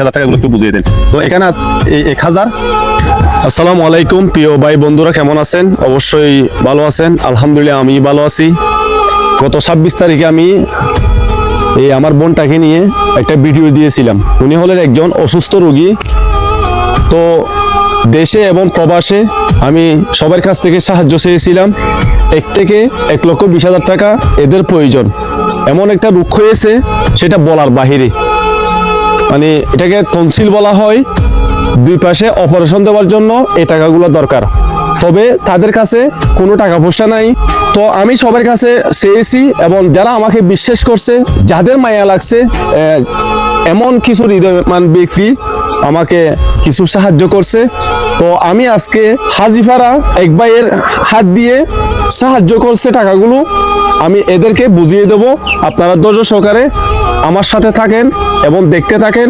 হাজার টাকা একটু বুঝিয়ে দেন। তো এখানে এক হাজার। আসসালামু আলাইকুম, প্রিয় ভাই বন্ধুরা, কেমন আছেন? অবশ্যই ভালো আছেন। আলহামদুলিল্লাহ, আমি ভালো আছি। গত ছাব্বিশ তারিখে আমি এই আমার বোনটাকে নিয়ে একটা ভিডিও দিয়েছিলাম। উনি হলেন একজন অসুস্থ রোগী। তো দেশে এবং প্রবাসে আমি সবার কাছ থেকে সাহায্য চেয়েছিলাম। এক থেকে এক লক্ষ বিশ হাজার টাকা এদের প্রয়োজন। এমন একটা রোগ হয়েছে, সেটা বলার বাহিরে। মানে এটাকে টনসিল বলা হয়। দুই পাশে অপারেশন দেওয়ার জন্য এই টাকাগুলো দরকার। তবে তাদের কাছে কোনো টাকা পয়সা নাই। তো আমি সবার কাছে চেয়েছি এবং যারা আমাকে বিশ্বাস করছে, যাদের মায়া লাগছে এমন কিছু হৃদয়মান ব্যক্তি আমাকে কিছু সাহায্য করছে। তো আমি আজকে হাজিফারা এক ভাইয়ের হাত দিয়ে সাহায্য করছে টাকাগুলো। আমি এদেরকে বুঝিয়ে দেব। আপনারা ধৈর্য সহকারে আমার সাথে থাকেন। এবং দেখতে থাকেন।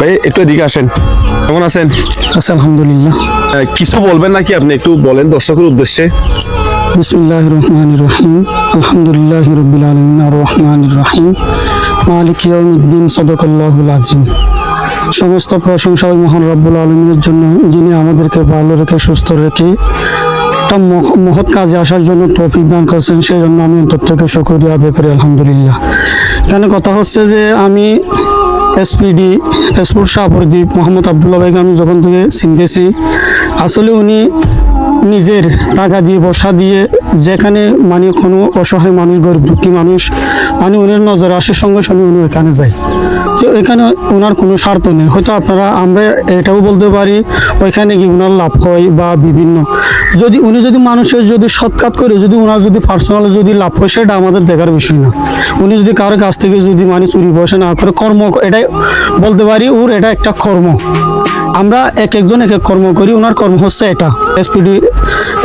ভাই একটু এদিকে আসেন। কেমন আছেন? আচ্ছা আলহামদুলিল্লাহ। কিছু বলবেন নাকি আপনি একটু বলেন দর্শকের উদ্দেশ্যে? বিসমুল্লাহ রহমান রহিম। আলহামদুলিল্লাহ রবিল আলমিন। আর রহমান রহিম। মালিক ইয়াউমিদ্দিন সদকাল্লাহুল আজিম সমস্ত প্রশংসা মহান রব্বুল আলমিনের জন্য যিনি আমাদেরকে ভালো রেখে সুস্থ রেখে একটা মহ- মহৎ কাজে আসার জন্য তৌফিক দান করছেন সেই জন্য আমি অন্তর থেকে শুক্রিয়া আদায় করি, আলহামদুলিল্লাহ। কেন কথা হচ্ছে যে আমি এসপিডি, এসপুর শাহপুরদ্বীপ মোহাম্মদ আবদুল্লা ভাইকে আমি যখন থেকে চিনতেছি। আসলে উনি নিজের টাকা দিয়ে, বসা দিয়ে যেখানে মানে কোনো অসহায় মানুষ, গরিব দুঃখী মানুষ মানে উনার নজরে আসার সঙ্গে সঙ্গে উনি এখানে যায়। তো এখানে ওনার কোনো স্বার্থ নেই। হয়তো আপনারা, আমরা এটাও বলতে পারি, ওইখানে গিয়ে ওনার লাভ হয় বা বিভিন্ন। যদি উনি যদি মানুষের যদি সৎকাত করে, যদি ওনার যদি পার্সোনাল যদি লাভ হয়, সেটা আমাদের দেখার বিষয় না। উনি যদি কারও কাছ থেকে যদি মানে চুরি বসে না করে, কর্ম এটাই বলতে পারি, ওর এটা একটা কর্ম। আমরা এক একজন এক এক কর্ম করি ওনার কর্ম হচ্ছে এটা। এসপিডি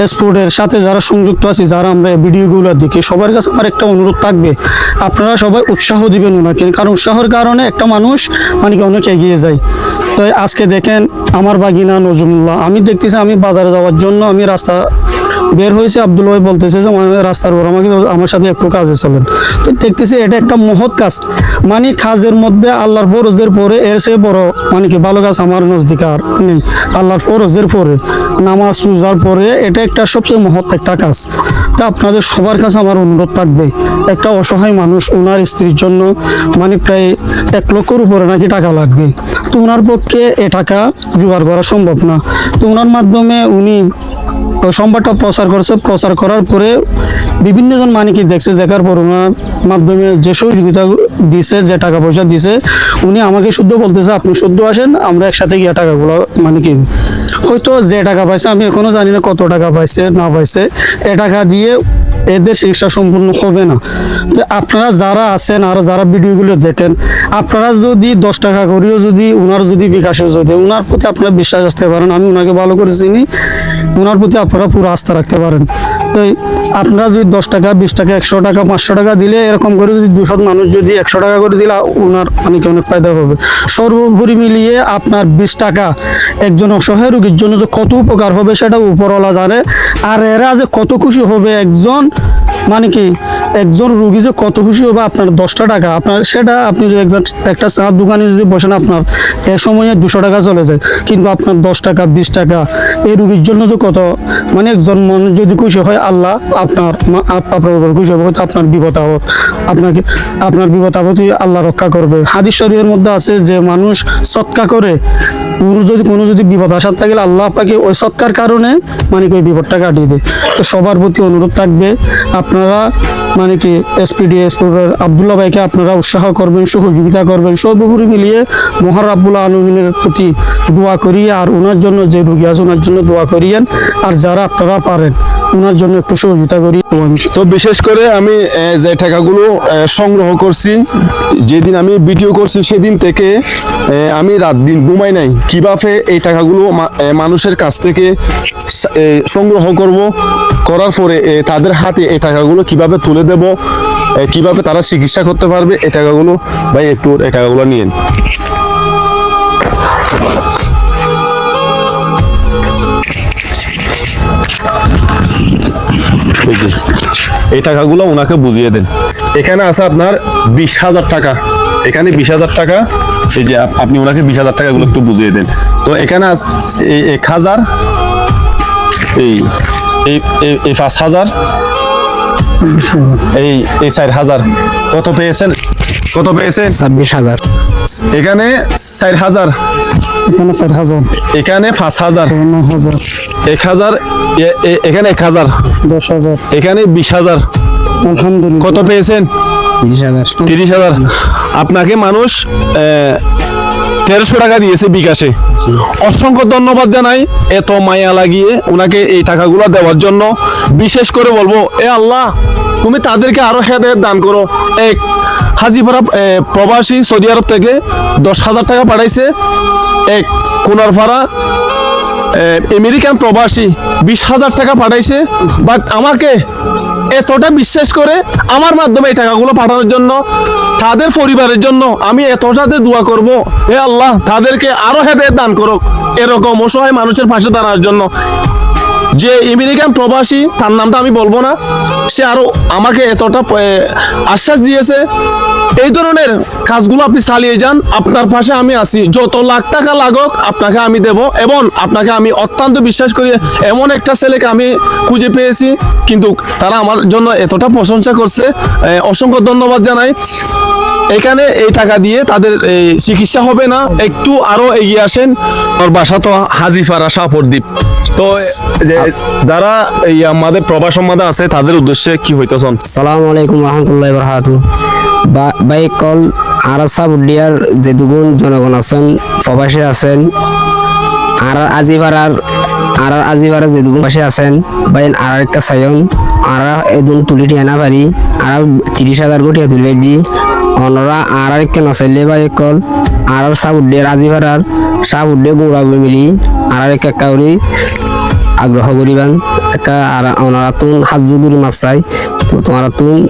এসপোর্টের সাথে যারা সংযুক্ত আছি, যারা আমরা ভিডিওগুলো দেখি, সবার কাছে আমার একটা অনুরোধ থাকবে আপনারা সবাই উৎসাহ দিবেন ওনাকে কারণ উৎসাহের কারণে একটা মানুষ মানে কি অনেক এগিয়ে যায়। তো আজকে দেখেন আমার বাগিনা নজরুল্লাহ, আমি দেখতেছি আমি বাজারে যাওয়ার জন্য আমি রাস্তা বের হয়েছে, আব্দুল ভাই বলতেছে যে রাস্তার উপর আমাকে আমার সাথে একটু কাজে চলেন। তো দেখতেছি এটা একটা মহৎ কাজ মানে কাজের মধ্যে আল্লাহর ফরজের পরে এর সে বড় মানে কি ভালো কাজ আমার নজদিক আর নেই, আল্লাহর ফরজের পরে, নামাজ রোজার পরে এটা একটা সবচেয়ে মহৎ একটা কাজ। তা আপনাদের সবার কাছে আমার অনুরোধ থাকবে, একটা অসহায় মানুষ ওনার স্ত্রীর জন্য মানে প্রায় এক লক্ষর উপরে নাকি টাকা লাগবে। তো ওনার পক্ষে এ টাকা জোগাড় করা সম্ভব না। তো ওনার মাধ্যমে উনি সংবাদটা প্রচার করছে। প্রচার করার পরে বিভিন্ন জন মানে কি দেখছে, দেখার পর ওনার মাধ্যমে যে সহযোগিতা দিছে, যে টাকা পয়সা দিছে, উনি আমাকে শুদ্ধ বলতেছে, আপনি শুদ্ধ আসেন, আমরা একসাথে গিয়ে টাকাগুলো মানে কি হয়তো যে টাকা পাইছে, আমি এখনও জানি না কত টাকা পাইছে, না পাইছে। এ টাকা দিয়ে এদের শিক্ষা সম্পূর্ণ হবে না। আপনারা যারা আছেন আর যারা ভিডিওগুলো দেখেন, আপনারা যদি দশ টাকা করেও যদি ওনার যদি বিকাশের যদি ওনার প্রতি আপনারা বিশ্বাস আসতে পারেন, আমি ওনাকে ভালো করে চিনি ওনার প্রতি আপনারা পুরো আস্থা রাখতে পারেন। তো আপনারা যদি দশ টাকা, বিশ টাকা, একশো টাকা, পাঁচশো টাকা দিলে এরকম করে যদি দুশো মানুষ যদি একশো টাকা করে দিলে ওনার অনেক অনেক ফায়দা হবে। সর্বোপরি মিলিয়ে আপনার বিশ টাকা একজন অসহায় রোগীর জন্য যে কত উপকার হবে সেটা উপরওয়ালা জানে। আর এরা যে কত খুশি হবে একজন মানে কি, একজন রুগী যে কত খুশি হবে আপনার দশটা টাকা, আপনার সেটা আপনি যদি একজন একটা চার দোকানে যদি বসেন আপনার, এ সময়ে দুশো টাকা চলে যায়। কিন্তু আপনার দশ টাকা, বিশ টাকা এই রুগীর জন্য তো কত? মানে একজন মানুষ যদি খুশি হয়, আল্লাহ আপনার আপনার উপর খুশি হবে আপনার বিপদ আপদ, আপনাকে, আপনার বিপদ আপদই আল্লাহ রক্ষা করবে। হাদিস শরীরের মধ্যে আছে যে মানুষ সৎকা করে যদি, কোনো যদি বিপদ আসার থাকলে আল্লাহ আপনাকে ওই সৎকার কারণে মানে কি ওই বিপদটা কাটিয়ে দেয়। তো সবার প্রতি অনুরোধ থাকবে, আপনারা মানে কি এসপিডি এসপির আবদুল্লাহ ভাইকে আপনারা উৎসাহ করবেন, সহযোগিতা করবেন, সর্বোপরি মিলিয়ে মহার আব্বুল আলমিনের প্রতি দোয়া করি আর ওনার জন্য যে রুগী আছে, ওনার জন্য দোয়া করিয়েন, আর যারা আপনারা পারেন ওনার জন্য একটু সহযোগিতা করি তো বিশেষ করে আমি যে টাকাগুলো সংগ্রহ করছি, যেদিন আমি ভিডিও করছি সেদিন থেকে আমি রাত দিন ঘুমাই নাই। কীভাবে এই টাকাগুলো মানুষের কাছ থেকে সংগ্রহ করব, করার পরে তাদের হাতে এই টাকাগুলো কীভাবে তুলে দেব কীভাবে তারা চিকিৎসা করতে পারবে, এই টাকাগুলো, ভাই, একটু এই টাকাগুলো নিয়েন। এই এই টাকাগুলো ওনাকে বুঝিয়ে দেন। এখানে আছে আপনার বিশ হাজার টাকা। এখানে বিশ হাজার টাকা এই যে আপনি ওনাকে বিশ হাজার টাকাগুলো একটু বুঝিয়ে দেন। তো এখানে এই এক হাজার এই- এই পাঁচ হাজার এই এই চার হাজার। কত পেয়েছেন? কত পেয়েছেন? ছাব্বিশ হাজার। এখানে চার হাজার। এখানে চার হাজার। এখানে পাঁচ হাজার। এক হাজার। এখানে এক হাজার। দশ হাজার। এখানে বিশ হাজার। আলহামদুলিল্লাহ। কত পেয়েছেন? তিরিশ হাজার। তিরিশ হাজার। আপনাকে মানুষ তেরোশো টাকা দিয়েছে বিকাশে। অসংখ্য ধন্যবাদ জানাই এত মায়া লাগিয়ে ওনাকে এই টাকাগুলো দেওয়ার জন্য। বিশেষ করে বলব এ আল্লাহ তুমি তাদেরকে আরও হেদায়ত দান করো। এক হাজিপাড়া প্রবাসী সৌদি আরব থেকে দশ হাজার টাকা পাঠাইছে। এক কোনারপাড়া আমেরিকান প্রবাসী বিশ হাজার টাকা পাঠাইছে। বাট আমাকে এতটা বিশ্বাস করে আমার মাধ্যমে এই টাকাগুলো পাঠানোর জন্য, তাদের পরিবারের জন্য আমি এতটাতে দোয়া করব। হে আল্লাহ, তাদেরকে আরও হেদায়ত দান করো এরকম অসহায় মানুষের পাশে দাঁড়ানোর জন্য। যে আমেরিকান প্রবাসী, তার নামটা আমি বলব না। সে আরও আমাকে এতটা আশ্বাস দিয়েছে। এই ধরনের কাজগুলো আপনি চালিয়ে যান। আপনার পাশে আমি আছি। যত লাখ টাকা লাগুক, আপনাকে আমি দেব এবং আপনাকে আমি অত্যন্ত বিশ্বাস করি, এমন একটা ছেলেকে আমি খুঁজে পেয়েছি। কিন্তু তারা আমার জন্য এতটা প্রশংসা করছে। অসংখ্য ধন্যবাদ জানাই। এখানে এই টাকা দিয়ে তাদের এই, চিকিৎসা হবে না। একটু আরও এগিয়ে আসেন। ওর বাসা তো হাজিফারা শাহপরদ্বীপ তো যারা এই আমাদের প্রবাস সম্মাদে আছে তাদের উদ্দেশ্যে কি হইতেছন সালামু আলাইকুম রহমতুল্লাহ বরহাতু বাইক কল আরাসা বুডিয়ার যে দুগুণ জনগণ আছেন প্রবাসী আছেন আর আজিবারার আর আজিবারার যে দুগুণ পাশে আছেন বাই আর একটা সায়ন আর এদুন তুলি টিয়ানা পারি আর তিরিশ হাজার কোটিয়া তুলি পারি অনরা আর একটা নচাইলে বাইক কল আর সাবুডিয়ার আজিবারার সাবুডিয়া গৌরাবে মিলি আর একটা কাউরি আগ্রহ করিবান। একা আর ওনারা তুন হাজু গুরু মাছ চাই তো তোমার তুন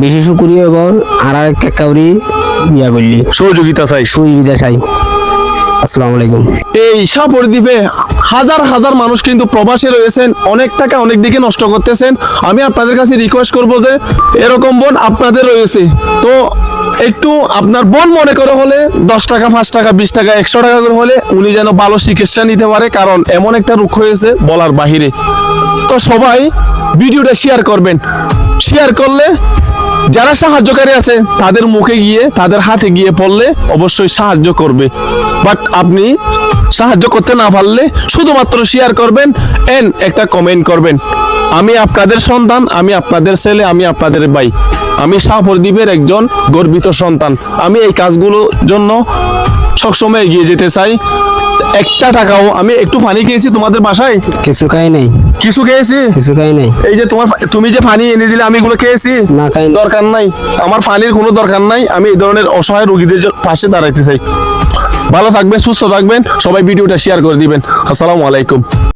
বেশি সুকুরি হইব আর আর কাউরি বিয়া করলি। সহযোগিতা চাই। সুবিধা চাই। আসসালামু আলাইকুম। এই শাহপরদ্বীপে হাজার হাজার মানুষ কিন্তু প্রবাসে রয়েছেন, অনেক টাকা অনেক দিকে নষ্ট করতেছেন। আমি আপনাদের কাছে রিকোয়েস্ট করব যে, এরকম বোন আপনাদের রয়েছে, তো একটু আপনার বোন মনে করে হলে, দশ টাকা, পাঁচ টাকা, বিশ টাকা, একশো টাকা করে হলে উনি যেন ভালো চিকিৎসা নিতে পারে, কারণ এমন একটা রোগ হয়েছে বলার বাহিরে। তো সবাই ভিডিওটা শেয়ার করবেন। শেয়ার করলে যারা সাহায্যকারী আছে, তাদের মুখে গিয়ে, তাদের হাতে গিয়ে পড়লে অবশ্যই সাহায্য করবে। বাট আপনি সাহায্য করতে না পারলে শুধুমাত্র শেয়ার করবেন এন্ড একটা কমেন্ট করবেন। আমি আপনাদের সন্তান, আমি আপনাদের ছেলে, আমি আপনাদের ভাই। আমি শাহপরদ্বীপের একজন গর্বিত সন্তান। আমি এই কাজগুলোর জন্য সবসময় এগিয়ে যেতে চাই। একটা টাকাও। আমি একটু পানি খেয়েছি তোমাদের বাসায়? কিছু খাই নাই। কিছু খেয়েছি? কিছু খাই নাই। এই যে তোমার তুমি যে পানি এনে দিলে আমি এগুলো খেয়েছি? না খাই দরকার নাই। আমার পানির কোনো দরকার নাই। আমি এই ধরনের অসহায় রোগীদের পাশে দাঁড়াইতে চাই। ভালো থাকবেন সুস্থ থাকবেন। সবাই ভিডিওটা শেয়ার করে দিবেন। আসসালামু আলাইকুম।